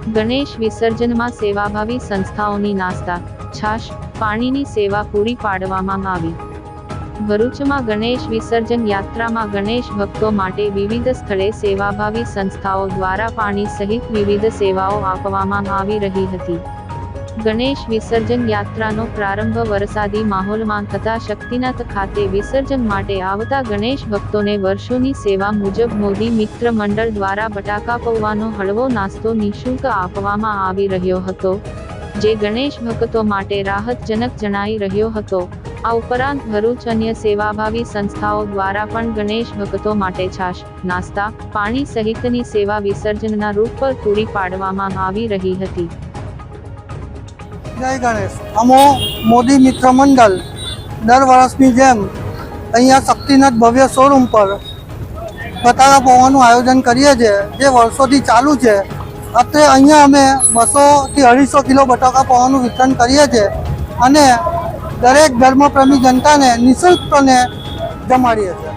ગણેશ વિસર્જનમાં સેવાભાવી સંસ્થાઓની નાસ્તા, છાશ, પાણીની સેવા પૂરી પાડવામાં આવી. ભરૂચમાં ગણેશ વિસર્જન યાત્રામાં ગણેશ ભક્તો માટે વિવિધ સ્થળે સેવાભાવી સંસ્થાઓ દ્વારા પાણી સહિત વિવિધ સેવાઓ આપવામાં આવી રહી હતી. ગણેશ વિસર્જન યાત્રાનો પ્રારંભ વરસાદી માહોલમાં થતા શક્તિનાથ ખાતે વિસર્જન માટે આવતા ગણેશ ભક્તોને વર્ષોની સેવા મુજબ મોદી મિત્ર મંડળ દ્વારા બટાકા પૌવાનો હળવો નાસ્તો નિઃશુલ્ક આપવામાં આવી રહ્યો હતો, જે ગણેશ ભક્તો માટે રાહતજનક જણાઈ રહ્યો હતો. આ ઉપરાંત ભરૂચ અન્ય સેવાભાવી સંસ્થાઓ દ્વારા પણ ગણેશ ભક્તો માટે છાશ, નાસ્તા, પાણી સહિતની સેવા વિસર્જનના રૂપ પર પૂરી પાડવામાં આવી રહી હતી. જય ગણેશ. અમો મોદી મિત્ર મંડળ. દર વર્ષની જેમ અહીંયા શક્તિનાથ ભવ્ય શોરૂમ પર બટાકા પૌવાનું આયોજન કરીએ છીએ. જે વર્ષોથી ચાલુ છે. અત્રે અહીંયા અમે બસોથી અઢીસો કિલો બટાકા પૌવાનું વિતરણ કરીએ છીએ અને દરેક ધર્મપ્રેમી જનતાને નિઃશુલ્કપણે જમાડીએ છીએ.